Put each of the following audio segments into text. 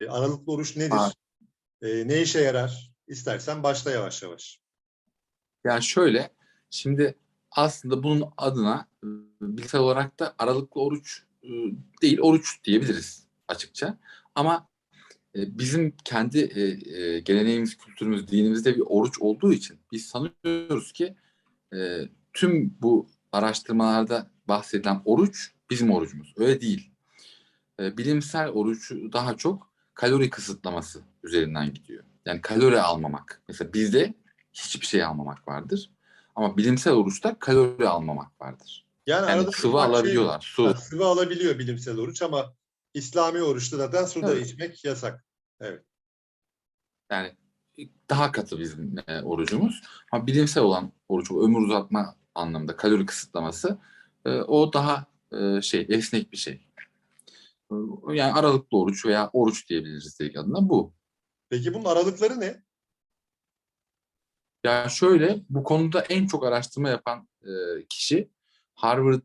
E, aralıklı oruç nedir? E, ne işe yarar? İstersen başla yavaş yavaş. Yani şöyle, şimdi aslında bunun adına bilimsel olarak da aralıklı oruç değil, oruç diyebiliriz açıkça. Ama e, bizim kendi e, geleneğimiz, kültürümüz, dinimizde bir oruç olduğu için biz sanıyoruz ki tüm bu araştırmalarda bahsedilen oruç bizim orucumuz. Öyle değil. Bilimsel oruç daha çok kalori kısıtlaması üzerinden gidiyor. Yani kalori almamak. Mesela bizde hiçbir şey almamak vardır. Ama bilimsel oruçta kalori almamak vardır. Yani, Yani arada sıvı şey alabiliyorlar. var. Su. Ha, sıvı alabiliyor bilimsel oruç ama İslami oruçta zaten su da Evet. içmek yasak. Evet. Yani daha katı bizim e, orucumuz. Ama bilimsel olan oruç, ömür uzatma anlamında kalori kısıtlaması e, o daha e, şey esnek bir şey. E, Yani aralıklı oruç veya oruç diyebiliriz direkt adına bu. Peki bunun aralıkları ne? Ya şöyle bu konuda en çok araştırma yapan e, kişi Harvard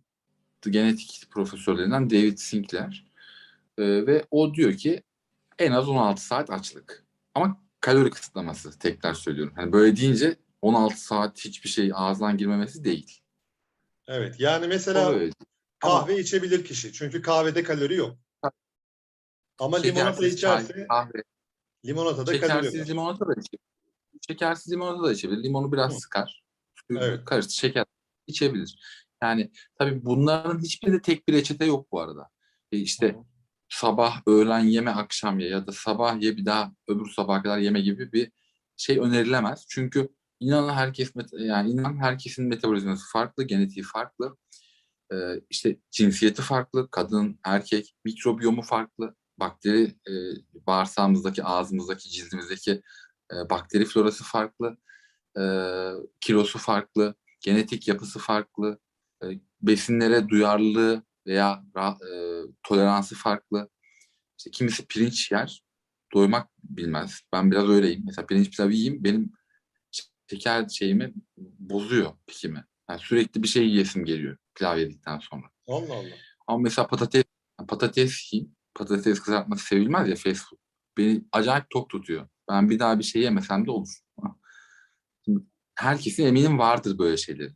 genetik profesörlerinden David Sinclair. E, ve o diyor ki en az 16 saat açlık. Ama kalori kısıtlaması tekrar söylüyorum. Hani böyle deyince 16 saat hiçbir şey ağzından girmemesi değil. Evet. Yani mesela öyle. Ama kahve içebilir kişi. Çünkü kahvede kalori yok. Ama limonata şekersiz çay, içerse kahve, limonatada kalori şekersiz limonata da içebilir. Şekersiz limonata da içebilir. Limonu biraz Hı. sıkar. Suyu Evet. Karıştır, şeker içebilir. Yani tabii bunların hiçbirinde tek bir reçete yok bu arada. E işte sabah, öğlen yeme, akşam ye ya da sabah ye bir daha öbür sabaha kadar yeme gibi bir şey önerilemez. Çünkü inanın herkes met- yani inan herkesin metabolizması farklı, genetiği farklı. Ee, işte cinsiyeti farklı, kadın, erkek, mikrobiyomu farklı, bakteri e, bağırsağımızdaki, ağzımızdaki, cildimizdeki e, bakteri florası farklı, e, kilosu farklı, genetik yapısı farklı, e, besinlere duyarlılığı veya e, toleransı farklı. İşte kimisi pirinç yer, doymak bilmez. Ben biraz öyleyim. Mesela pirinç pilav yiyeyim, benim şeker şeyimi bozuyor pikimi. Yani sürekli bir şey yiyesim geliyor pilav yedikten sonra. Allah Allah. Ama mesela patates patates yiyeyim. Patates kızartması sevilmez ya fast food. Beni acayip tok tutuyor. Ben bir daha bir şey yemesem de olur. Herkesin eminim vardır böyle şeyleri.